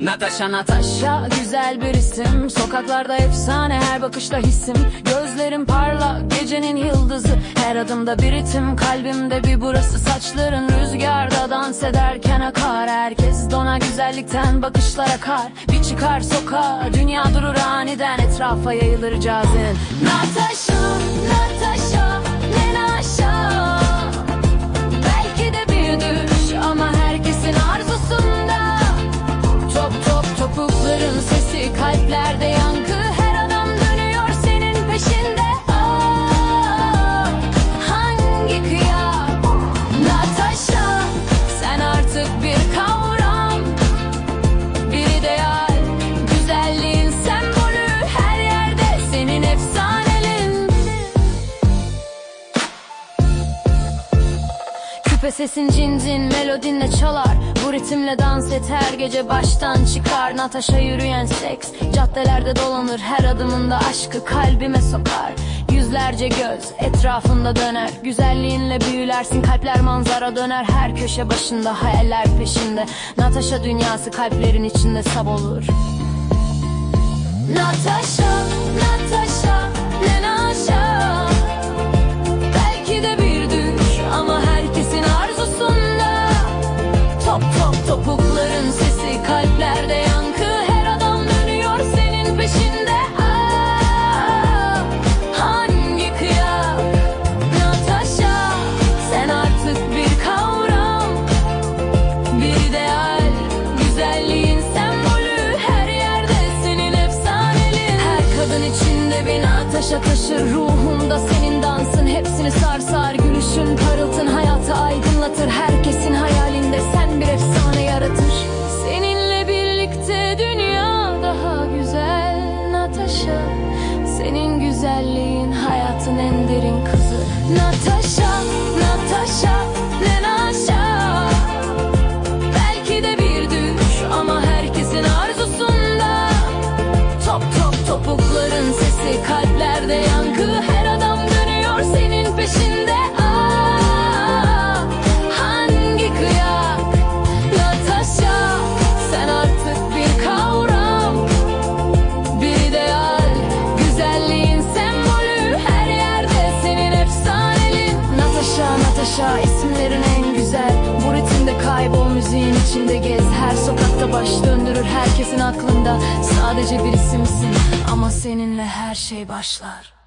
Natasha Natasha güzel bir isim. Sokaklarda efsane her bakışta hissim. Gözlerim parla gecenin yıldızı. Her adımda bir ritim kalbimde bir burası. Saçların rüzgarda dans ederken akar. Herkes dona güzellikten bakışlar akar. Bir çıkar sokağa dünya durur aniden. Etrafa yayılır cazin Natasha Natasha top topukların sesi kalplerde yankı Küpe sesin cin cin melodinle çalar. Bu ritimle dans et her gece baştan çıkar. Natasha yürüyen seks Caddelerde dolanır. Her adımında aşkı kalbime sokar. Yüzlerce göz etrafında döner. Güzelliğinle büyülersin kalpler manzara döner. Her köşe başında hayaller peşinde. Natasha dünyası kalplerin içinde sab olur Natasha, Natasha taşır Ruhumda senin dansın. Hepsini sarsar Gülüşün parıltın Hayatı aydınlatır. Herkesin hayalinde Sen bir efsane yaratır. Seninle birlikte dünya daha güzel Natasha. Senin güzelliğin hayatın en kalplerde yankı. Her adam dönüyor senin peşinde. Aa, Hangi kıyak? Natasha Sen artık bir kavram. Bir ideal Güzelliğin sembolü. Her yerde senin efsanelin. Natasha Natasha isimlerin en güzel. Bu ritimde kaybol müziğin içinde gez. Her sokakta baş döndürür herkesin aklında. Sadece bir isimsin ama seninle her şey başlar